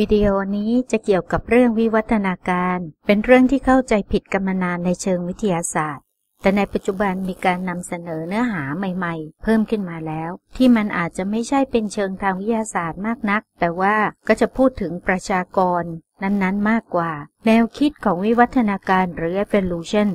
วิดีโอนี้จะเกี่ยวกับเรื่องวิวัฒนาการ เป็นเรื่องที่เข้าใจผิดกันมานานในเชิงวิทยาศาสตร์ แต่ในปัจจุบันมีการนำเสนอเนื้อหาใหม่ๆ เพิ่มขึ้นมาแล้ว ที่มันอาจจะไม่ใช่เป็นเชิงทางวิทยาศาสตร์มากนัก แต่ว่าก็จะพูดถึงประชากร นั้นๆ มากกว่า แนวคิดของวิวัฒนาการหรือ evolution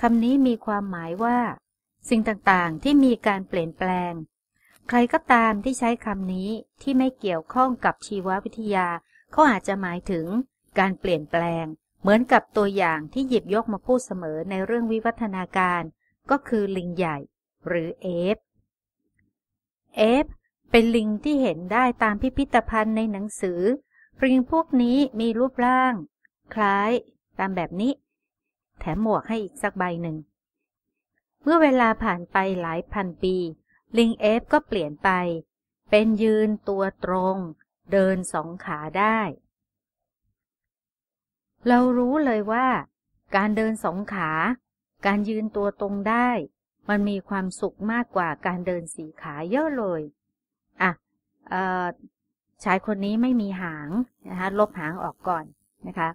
คำนี้มีความหมายว่า สิ่งต่างๆ ที่มีการเปลี่ยนแปลง ใครก็ตามที่ใช้คำนี้ที่ไม่เกี่ยวข้องกับชีววิทยา เขาอาจจะหมายถึงการเปลี่ยนแปลง เหมือนกับตัวอย่างที่หยิบยกมาพูดเสมอในเรื่องวิวัฒนาการ ก็คือลิงใหญ่ หรือเอฟเอฟเป็นลิงที่เห็นได้ตามพิพิธภัณฑ์ในหนังสือ ลิงพวกนี้มีรูปร่าง คล้าย ตามแบบนี้ แถมหมวกให้อีกสักใบหนึ่ง เมื่อเวลาผ่านไปหลายพันปี ลิงเอฟก็เปลี่ยนไป เป็นยืนตัวตรง เดินสองขาได้ เรารู้เลยว่า การเดินสองขา การยืนตัวตรงได้ มันมีความสุขมากกว่าการเดินสี่ขาเยอะเลย อะชายคนนี้ไม่มีหางนะคะลบหางออกก่อนนะคะ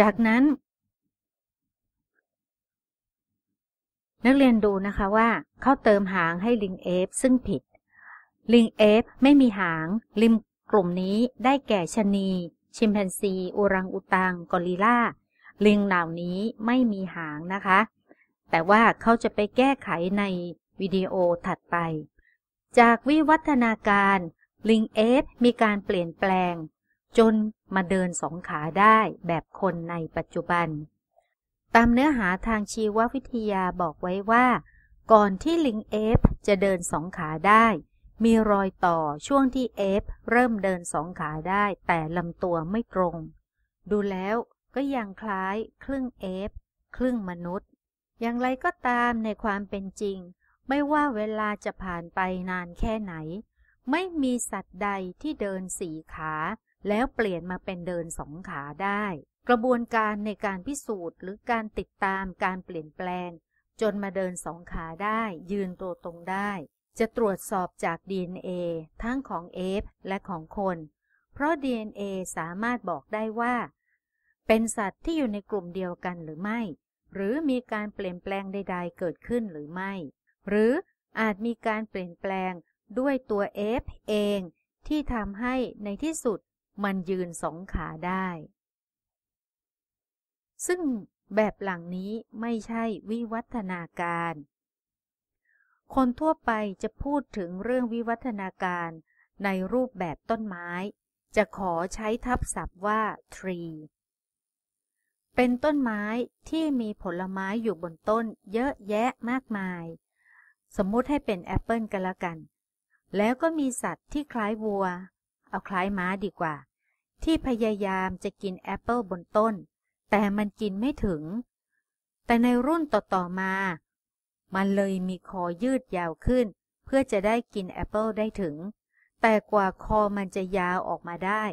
จากนั้น นักเรียนดูนะคะว่าเขาเติมหางให้ลิงเอฟซึ่งผิด ลิงเอฟไม่มีหาง ลิมกลุ่มนี้ได้แก่ชนี ชิมแปนซีอูรังอุตัง กอริลลาลิงเหล่านี้ไม่มีหางนะคะ แต่ว่าเขาจะไปแก้ไขในวิดีโอถัดไป จากวิวัฒนาการ ลิงเอฟมีการเปลี่ยนแปลง จนมาเดินสองขาได้แบบคนในปัจจุบัน ตามเนื้อหาทางชีววิทยาบอกไว้ว่า ก่อนที่ลิงเอฟจะเดินสองขาได้ มีรอยต่อช่วงที่เอฟเริ่มเดินสองขาได้แต่ลำตัวไม่ตรง ดูแล้วก็ยังคล้ายครึ่งเอฟครึ่งมนุษย์ อย่างไรก็ตามในความเป็นจริง ไม่ว่าเวลาจะผ่านไปนานแค่ไหน ไม่มีสัตว์ใดที่เดินสี่ขา แล้วเปลี่ยนมาเป็นเดินสองขาได้ กระบวนการในการพิสูจน์หรือการติดตามการเปลี่ยนแปลง จนมาเดินสองขาได้ยืนตัวตรงได้ จะตรวจสอบจาก DNA ทั้งของเอฟและของคน เพราะ DNA สามารถบอกได้ว่า เป็นสัตว์ที่อยู่ในกลุ่มเดียวกันหรือไม่ หรือมีการเปลี่ยนแปลงใด ๆ เกิดขึ้นหรือไม่ หรืออาจมีการเปลี่ยนแปลงด้วยตัวเอฟเองที่ทำให้ในที่สุดมันยืนสองขาได้ ซึ่งแบบหลังนี้ไม่ใช่วิวัฒนาการ คนทั่วไปจะพูดถึงเรื่องวิวัฒนาการในรูปแบบต้นไม้ จะขอใช้ทับศัพท์ว่า tree เป็นต้นไม้ที่มีผลไม้อยู่บนต้นเยอะแยะมากมาย สมมุติให้เป็นแอปเปิลกันละกัน แล้วก็มีสัตว์ที่คล้ายวัว เอาคล้ายม้าดีกว่า ที่พยายามจะกินแอปเปิลบนต้น แต่มันกินไม่ถึง แต่ในรุ่นต่อๆมา มันเลยมีคอยืดยาวขึ้น เพื่อจะได้กินแอปเปิลได้ถึง แต่กว่าคอมันจะยาวออกมาได้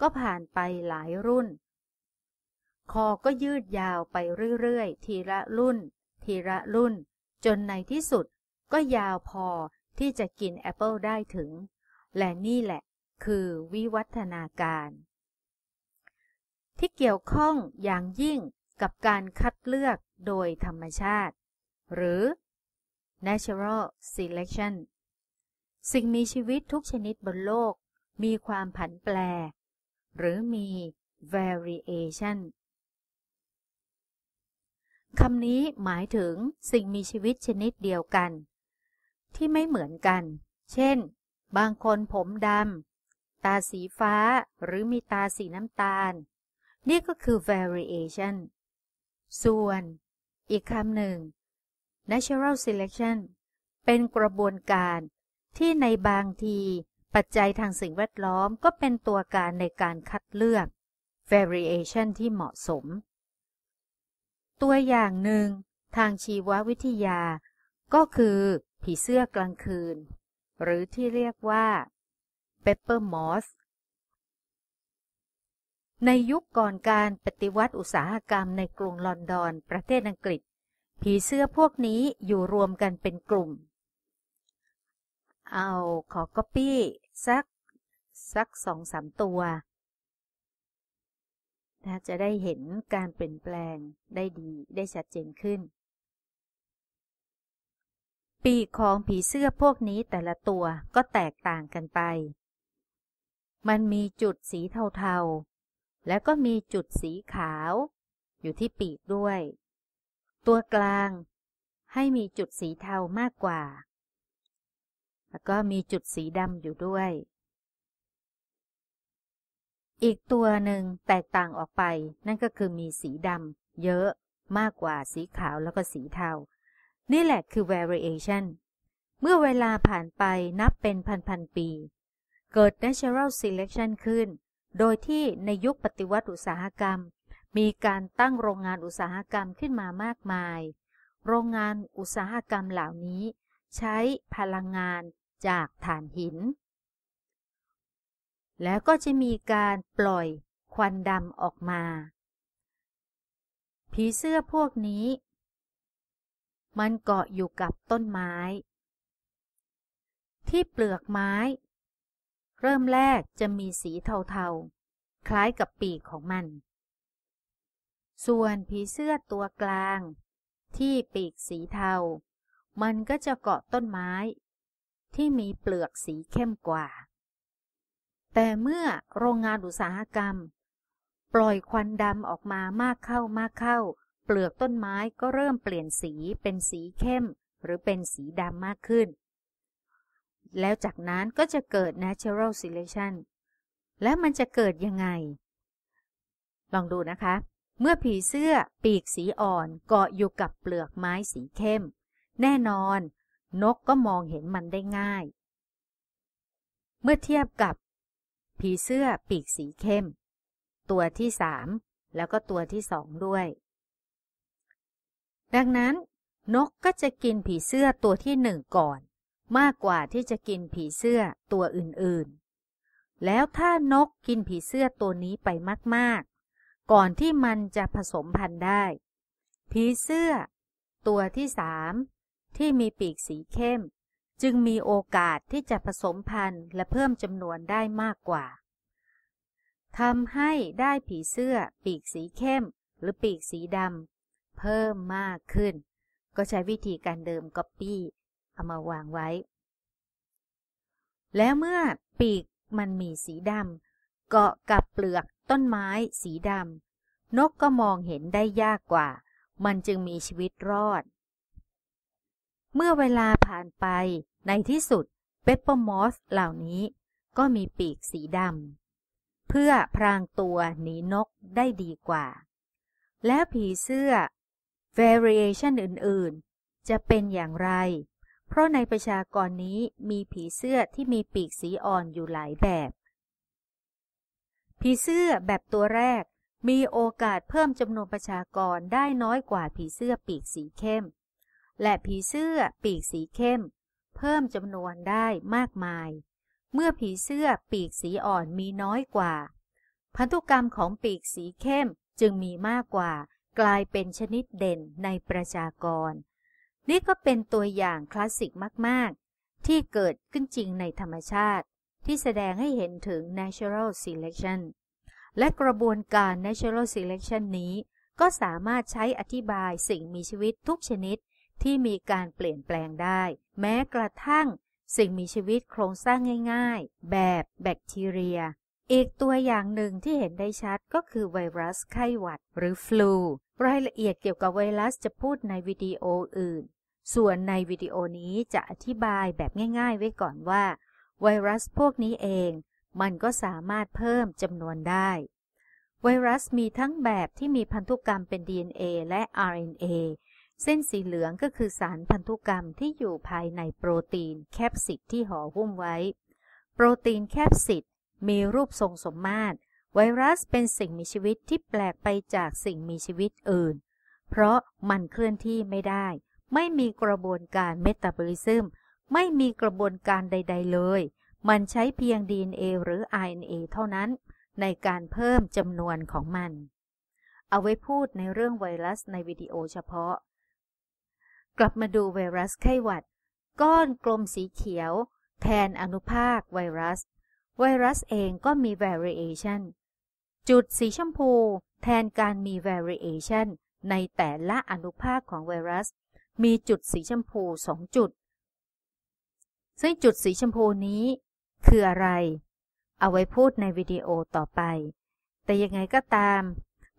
ก็ผ่านไปหลายรุ่น คอก็ยืดยาวไปเรื่อยๆ ทีละรุ่น ทีละรุ่น จนในที่สุดก็ยาวพอที่จะกินแอปเปิลได้ถึง และนี่แหละคือวิวัฒนาการ ที่เกี่ยวข้องอย่างยิ่งกับการคัดเลือกโดยธรรมชาติ หรือ natural selection สิ่งมีชีวิตทุกชนิดบนโลก มีความผันแปร หรือมี variation คำนี้หมายถึงสิ่งมีชีวิตชนิดเดียวกัน ที่ไม่เหมือนกัน เช่น บางคนผมดำ ตาสีฟ้า หรือมีตาสีน้ำตาล นี่ก็คือ variation ส่วน อีกคำหนึ่ง natural selection เป็นกระบวนการที่ในบางทีปัจจัยทางสิ่งแวดล้อมก็เป็นตัวการในการคัดเลือก variation ที่เหมาะสม ตัวอย่างหนึ่งทางชีววิทยา ก็คือผีเสื้อกลางคืน หรือที่เรียกว่า pepper moth ในยุคก่อนการปฏิวัติอุตสาหกรรมในกรุงลอนดอน ประเทศอังกฤษ ผีเสื้อพวกนี้อยู่รวมกันเป็นกลุ่ม เอาขอก๊อปปี้สักสักสองสามตัวนะจะได้เห็นการเปลี่ยนแปลงได้ดีได้ชัดเจนขึ้น ปีกของผีเสื้อพวกนี้แต่ละตัวก็แตกต่างกันไป มันมีจุดสีเทาๆ แล้วก็มีจุดสีขาว อยู่ที่ปีกด้วย ตัวกลางให้มีจุดสีเทามากกว่า แล้วก็มีจุดสีดำอยู่ด้วย อีกตัวหนึ่งแตกต่างออกไป นั่นก็คือมีสีดำเยอะมากกว่าสีขาวแล้วก็สีเทา นี่แหละคือ variation เมื่อเวลาผ่านไปนับเป็นพันๆปี เกิด natural selection ขึ้น โดยที่ในยุคปฏิวัติอุตสาหกรรม มีการตั้งโรงงานอุตสาหกรรมขึ้นมามากมาย โรงงานอุตสาหกรรมเหล่านี้ ใช้พลังงานจากถ่านหิน แล้วก็จะมีการปล่อยควันดำออกมา ผีเสื้อพวกนี้ มันเกาะอยู่กับต้นไม้ ที่เปลือกไม้ เริ่มแรกจะมีสีเทาๆ คล้ายกับปีกของมัน ส่วนผีเสื้อตัวกลาง ที่ปีกสีเทา มันก็จะเกาะต้นไม้ ที่มีเปลือกสีเข้มกว่า แต่เมื่อโรงงานอุตสาหกรรม ปล่อยควันดำออกมามากเข้ามากเข้า เปลือกต้นไม้ก็เริ่มเปลี่ยนสีเป็นสีเข้ม หรือเป็นสีดำมากขึ้น แล้วจากนั้นก็จะเกิด natural selection แล้วมันจะเกิดยังไง ลองดูนะคะ เมื่อผีเสื้อปีกสีอ่อนเกาะอยู่กับเปลือกไม้สีเข้ม แน่นอน นกก็มองเห็นมันได้ง่าย เมื่อเทียบกับ ผีเสื้อปีกสีเข้ม ตัวที่สามแล้วก็ตัวที่สองด้วย ดังนั้น นกก็จะกินผีเสื้อตัวที่หนึ่งก่อน มากกว่าที่จะกินผีเสื้อตัวอื่นๆ แล้วถ้านกกินผีเสื้อตัวนี้ไปมากๆ ก่อนที่มันจะผสมพันธุ์ได้ ผีเสื้อ ตัวที่สามที่มีปีกสีเข้ม จึงมีโอกาสที่จะผสมพันธุ์และเพิ่มจำนวนได้มากกว่าทำให้ได้ผีเสื้อปีกสีเข้ม หรือปีกสีดำเพิ่มมากขึ้น ก็ใช้วิธีการเดิมก๊อปปี้เอามาวางไว้ แล้วเมื่อปีกมันมีสีดำ เกาะกับเปลือกต้นไม้สีดำนกก็มองเห็นได้ยากกว่า มันจึงมีชีวิตรอด เมื่อเวลาผ่านไปในที่สุดเปปเปอร์มอสเหล่านี้ก็มีปีกสีดำเพื่อพรางตัวหนีนกได้ดีกว่า และผีเสื้อ variation อื่น ๆ จะเป็นอย่างไร เพราะในประชากรนี้มีผีเสื้อที่มีปีกสีอ่อนอยู่หลายแบบ ผีเสื้อแบบตัวแรก มีโอกาสเพิ่มจำนวนประชากรได้น้อยกว่าผีเสื้อปีกสีเข้ม และผีเสื้อปีกสีเข้ม เพิ่มจำนวนได้มากมาย เมื่อผีเสื้อปีกสีอ่อนมีน้อยกว่า พันธุกรรมของปีกสีเข้มจึงมีมากกว่า กลายเป็นชนิดเด่นในประชากร นี่ก็เป็นตัวอย่างคลาสสิกมาก ๆ ที่เกิดขึ้นจริงในธรรมชาติ ที่แสดงให้เห็นถึง natural selection และกระบวนการ natural selection นี้ ก็สามารถใช้อธิบายสิ่งมีชีวิตทุกชนิดที่มีการเปลี่ยนแปลงได้ แม้กระทั่งสิ่งมีชีวิตโครงสร้างง่าย ๆ แบบแบคทีเรีย อีกตัวอย่างหนึ่งที่เห็นได้ชัดก็คือไวรัสไข้หวัดหรือฟลู รายละเอียดเกี่ยวกับไวรัสจะพูดในวิดีโออื่น ส่วนในวิดีโอนี้จะอธิบายแบบง่าย ๆ ไว้ก่อนว่า ไวรัสพวกนี้เองมันก็สามารถเพิ่มจำนวนได้ ไวรัสมีทั้งแบบที่มีพันธุกรรมเป็น DNA และ RNA เส้นสีเหลืองก็คือสารพันธุกรรมที่อยู่ภายในโปรตีนแคปซิดที่ห่อหุ้มไว้ โปรตีนแคปซิดมีรูปทรงสมมาตร ไวรัสเป็นสิ่งมีชีวิตที่แปลกไปจากสิ่งมีชีวิตอื่น เพราะมันเคลื่อนที่ไม่ได้ ไม่มีกระบวนการเมตาบอลิซึม ไม่มีกระบวนการใด ๆ เลย มันใช้เพียง DNA หรือ RNA เท่านั้น ในการเพิ่มจำนวนของมัน เอาไว้พูดในเรื่องไวรัสในวิดีโอเฉพาะ กลับมาดูไวรัสไข้หวัด ก้อนกลมสีเขียว แทนอนุภาคไวรัส ไวรัสเองก็มี variation จุดสีชมพูแทนการมี variation ในแต่ละอนุภาคของไวรัส มีจุดสีชมพู 2 จุด ซึ่งจุดสีชมพูนี้ คืออะไร เอาไว้พูดในวิดีโอต่อไป แต่ยังไงก็ตาม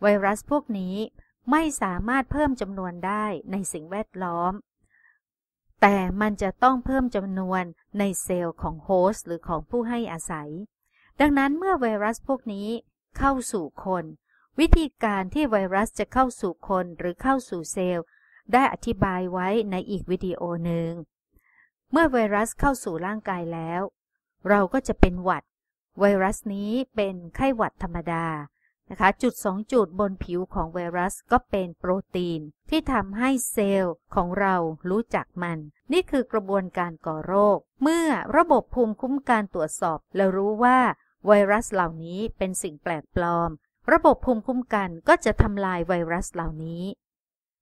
ไวรัสพวกนี้ไม่สามารถเพิ่มจำนวนได้ในสิ่งแวดล้อม แต่มันจะต้องเพิ่มจำนวนในเซลล์ของโฮสต์หรือของผู้ให้อาศัย ดังนั้นเมื่อไวรัสพวกนี้เข้าสู่คน วิธีการที่ไวรัสจะเข้าสู่คนหรือเข้าสู่เซลล์ ได้อธิบายไว้ในอีกวิดีโอหนึ่ง เมื่อไวรัสเข้าสู่ร่างกายแล้ว เราก็จะเป็นหวัด ไวรัสนี้เป็นไข้หวัดธรรมดานะคะจุด 2 จุดบนผิวของไวรัสก็เป็นโปรตีน ที่ทำให้เซลล์ของเรารู้จักมัน นี่คือกระบวนการก่อโรค เมื่อระบบภูมิคุ้มกันตรวจสอบ และรู้ว่าไวรัสเหล่านี้เป็นสิ่งแปลกปลอม ระบบภูมิคุ้มกันก็จะทำลายไวรัสเหล่านี้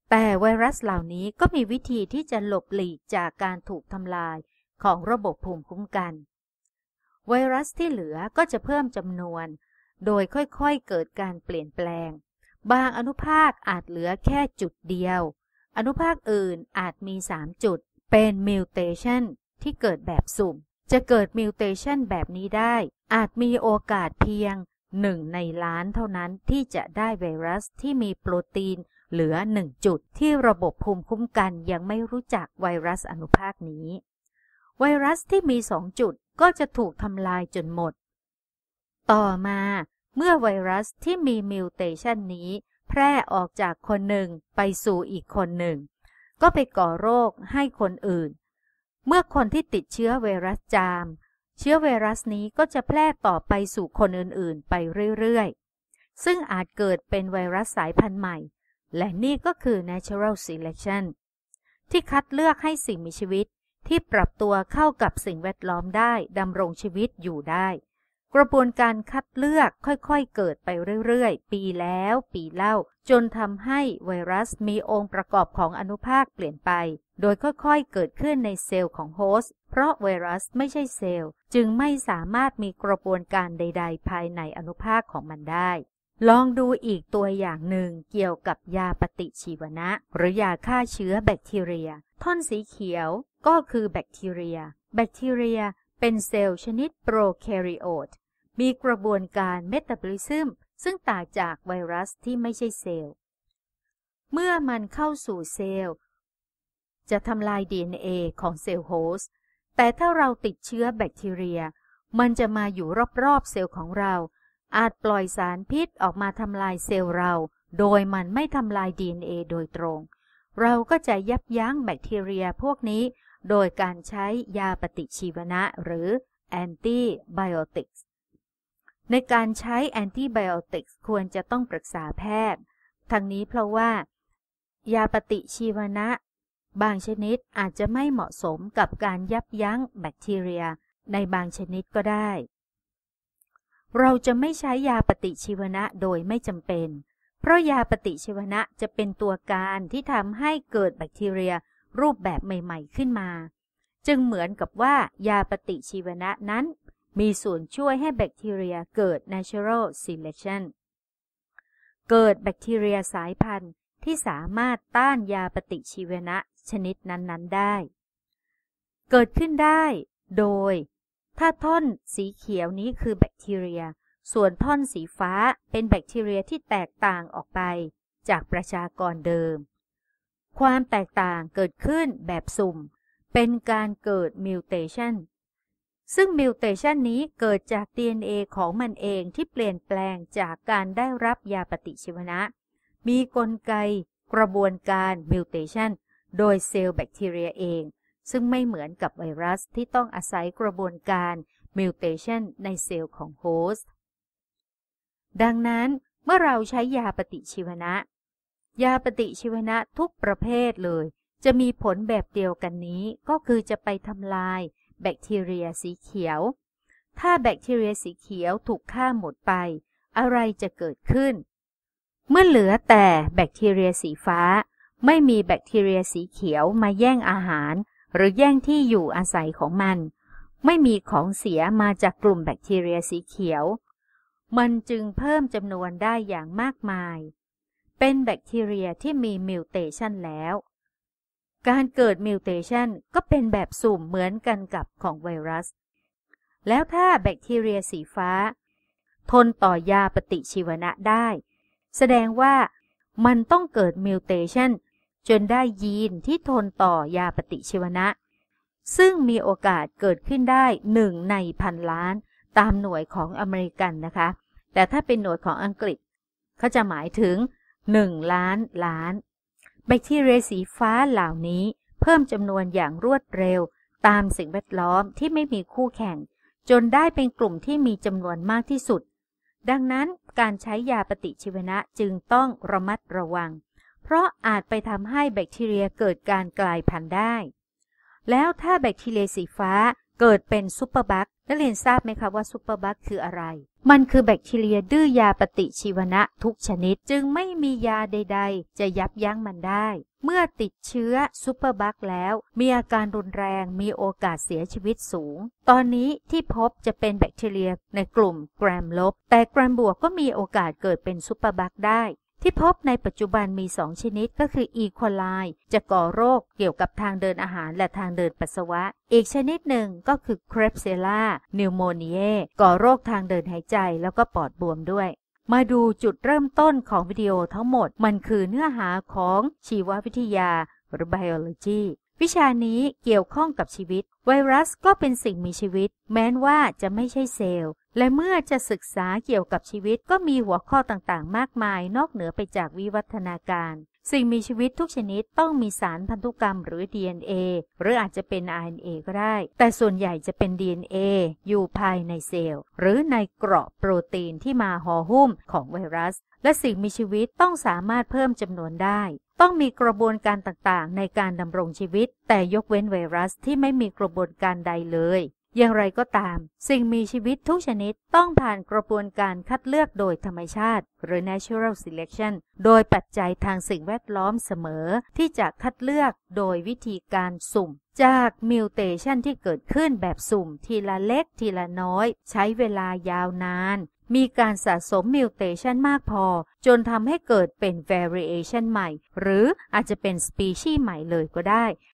แต่ไวรัสเหล่านี้ก็มีวิธีที่จะหลบหลีกจากการถูกทำลายของระบบภูมิคุ้มกัน ไวรัสที่เหลือก็จะเพิ่มจำนวน โดยค่อยๆเกิดการเปลี่ยนแปลง บางอนุภาคอาจเหลือแค่จุดเดียว อนุภาคอื่นอาจมี 3 จุด เป็นมิวเทชันที่เกิดแบบสุ่ม จะเกิดมิวเทชันแบบนี้ได้ อาจมีโอกาสเพียง 1 ในล้านเท่านั้นที่จะได้ไวรัสที่มีโปรตีน เหลือ 1 จุดที่ระบบภูมิคุ้มกันยังไม่รู้จักไวรัสอนุภาคนี้ ไวรัสที่มี 2 จุดก็จะถูกทำลายจนหมด ต่อมาเมื่อไวรัสที่มีมิวเทชันนี้ แพร่ออกจากคนหนึ่งไปสู่อีกคนหนึ่ง ก็ไปก่อโรคให้คนอื่น เมื่อคนที่ติดเชื้อไวรัสจาม เชื้อไวรัสนี้ก็จะแพร่ต่อไปสู่คนอื่นๆ ไปเรื่อยๆ ซึ่งอาจเกิดเป็นไวรัสสายพันธุ์ใหม่ และนี่ก็คือ natural selection ที่คัดเลือกให้สิ่งมีชีวิตที่ปรับตัวเข้ากับสิ่งแวดล้อมได้ดำรงชีวิตอยู่ได้ กระบวนการคัดเลือกค่อยๆเกิดไปเรื่อยๆ ปีแล้วปีเล่า จนทำให้ไวรัสมีองค์ประกอบของอนุภาคเปลี่ยนไป โดยค่อยๆเกิดขึ้นในเซลล์ของโฮสต์เพราะไวรัสไม่ใช่เซลล์ จึงไม่สามารถมีกระบวนการใด ๆ ภายในอนุภาคของมันได้ ลองดูอีกตัวอย่างหนึ่งเกี่ยวกับยาปฏิชีวนะ หรือยาฆ่าเชื้อแบคทีเรีย ท่อนสีเขียวก็คือแบคทีเรีย แบคทีเรียเป็นเซลล์ชนิดโปรแคริโอต มีกระบวนการเมตาบอลิซึมซึ่งต่างจากไวรัสที่ไม่ใช่เซลล์ เมื่อมันเข้าสู่เซลล์ จะทำลาย DNA ของเซลล์โฮสต์ แต่ถ้าเราติดเชื้อแบคทีเรีย มันจะมาอยู่รอบๆเซลล์ของเรา อาจปล่อยสารพิษออกมาทำลายเซลล์เรา โดยมันไม่ทำลาย DNA โดยตรง เราก็จะยับยั้งแบคทีเรียพวกนี้ โดยการใช้ยาปฏิชีวนะหรือแอนติไบโอติกส์ในการใช้แอนติไบโอติกส์ควรจะต้องปรึกษาแพทย์ ทั้งนี้เพราะว่า ยาปฏิชีวนะ บางชนิดอาจจะไม่เหมาะสมกับการยับยั้งแบคทีเรีย ในบางชนิดก็ได้ เราจะไม่ใช้ยาปฏิชีวนะโดยไม่จำเป็น เพราะยาปฏิชีวนะจะเป็นตัวการที่ทำให้เกิดแบคทีเรียรูปแบบใหม่ ๆ ขึ้นมา จึงเหมือนกับว่ายาปฏิชีวนะนั้น มีส่วนช่วยให้แบคทีเรียเกิด natural selection เกิดแบคทีเรียสายพันธุ์ที่สามารถต้านยาปฏิชีวนะชนิดนั้น ๆ ได้ เกิดขึ้นได้ โดย ถ้าท่อนสีเขียวนี้คือแบคทีเรีย ส่วนท่อนสีฟ้าเป็นแบคทีเรียที่แตกต่างออกไป จากประชากรเดิม ความแตกต่างเกิดขึ้นแบบสุ่ม เป็นการเกิดมิวเทชันซึ่งมิวเทชันนี้เกิดจาก DNA ของมันเองที่เปลี่ยนแปลงจากการได้รับยาปฏิชีวนะ มีกลไกกระบวนการมิวเทชันโดยเซลล์แบคทีเรียเอง ซึ่งไม่เหมือนกับไวรัสที่ต้องอาศัยกระบวนการมิวเทชันในเซลล์ของโฮสต์ดังนั้นเมื่อเราใช้ยาปฏิชีวนะ ยาปฏิชีวนะทุกประเภทเลย จะมีผลแบบเดียวกันนี้ก็คือจะไปทำลายแบคทีเรียสีเขียว ถ้าแบคทีเรียสีเขียวถูกฆ่าหมดไป อะไรจะเกิดขึ้น เมื่อเหลือแต่แบคทีเรียสีฟ้า ไม่มีแบคทีเรียสีเขียวมาแย่งอาหาร หรือแย่งที่อยู่อาศัยของมัน ไม่มีของเสียมาจากกลุ่มแบคทีเรียสีเขียว มันจึงเพิ่มจำนวนได้อย่างมากมาย เป็นแบคทีเรียที่มีมิวเทชันแล้ว การเกิดมิวเทชันก็เป็นแบบสุ่มเหมือนกันกับของไวรัส แล้วถ้าแบคทีเรียสีฟ้า ทนต่อยาปฏิชีวนะได้ แสดงว่ามันต้องเกิดมิวเทชัน จนได้ยีนที่ทนต่อยาปฏิชีวนะ ซึ่งมีโอกาสเกิดขึ้นได้หนึ่งในพันล้านตามหน่วยของอเมริกันนะคะ แต่ถ้าเป็นหน่วยของอังกฤษเขาจะหมายถึง 1 ล้านล้าน แบคทีเรียสีฟ้าเหล่านี้เพิ่มจำนวนอย่างรวดเร็ว ตามสิ่งแวดล้อมที่ไม่มีคู่แข่ง จนได้เป็นกลุ่มที่มีจำนวนมากที่สุด ดังนั้นการใช้ยาปฏิชีวนะจึงต้องระมัดระวัง เพราะอาจไปทำให้แบคทีเรียเกิดการกลายพันธุ์ได้ แล้วถ้าแบคทีเรียสีฟ้าเกิดเป็นซูเปอร์บัคนักเรียนทราบไหมคะว่าซูเปอร์บัคคืออะไร มันคือแบคทีเรียดื้อยาปฏิชีวนะทุกชนิดจึงไม่มียาใด ๆ จะยับยั้งมันได้ เมื่อติดเชื้อซูเปอร์บัคแล้ว มีอาการรุนแรงมีโอกาสเสียชีวิตสูง ตอนนี้ที่พบจะเป็นแบคทีเรียในกลุ่มแกรมลบ แต่แกรมบวกก็มีโอกาสเกิดเป็นซูเปอร์บัคได้ ที่พบในปัจจุบันมีสองชนิดก็คืออีโคไลจะก่อโรคเกี่ยวกับทางเดินอาหารและทางเดินปัสสาวะ อีกชนิดหนึ่งก็คือเครปเซล่านิวโมเนียก่อโรคทางเดินหายใจแล้วก็ปอดบวมด้วย มาดูจุดเริ่มต้นของวิดีโอทั้งหมด มันคือเนื้อหาของชีววิทยาหรือ biology วิชานี้เกี่ยวข้องกับชีวิต ไวรัสก็เป็นสิ่งมีชีวิต แม้นว่าจะไม่ใช่เซลล์ และเมื่อจะศึกษาเกี่ยวกับชีวิตก็มีหัวข้อต่างๆ มากมาย นอกเหนือไปจากวิวัฒนาการ สิ่งมีชีวิตทุกชนิดต้องมีสารพันธุกรรมหรือ DNA หรืออาจจะเป็น RNA ก็ได้ แต่ส่วนใหญ่จะเป็น DNA อยู่ภายในเซลล์ หรือในเกราะโปรตีนที่มาห่อหุ้มของไวรัส และสิ่งมีชีวิตต้องสามารถเพิ่มจำนวนได้ต้องมีกระบวนการต่างๆ ในการดำรงชีวิต แต่ยกเว้นไวรัสที่ไม่มีกระบวนการใดเลย อย่างไรก็ตาม สิ่งมีชีวิตทุกชนิดต้องผ่านกระบวนการคัดเลือกโดยธรรมชาติ หรือ natural selection โดยปัจจัยทางสิ่งแวดล้อมเสมอ ที่จะคัดเลือกโดยวิธีการสุ่ม จากมิวเทชันที่เกิดขึ้นแบบสุ่ม ทีละเล็กทีละน้อย ใช้เวลายาวนาน มีการสะสมมิวเทชันมากพอ จนทำให้เกิดเป็น variation ใหม่ หรืออาจจะเป็นสปีชีส์ใหม่เลยก็ได้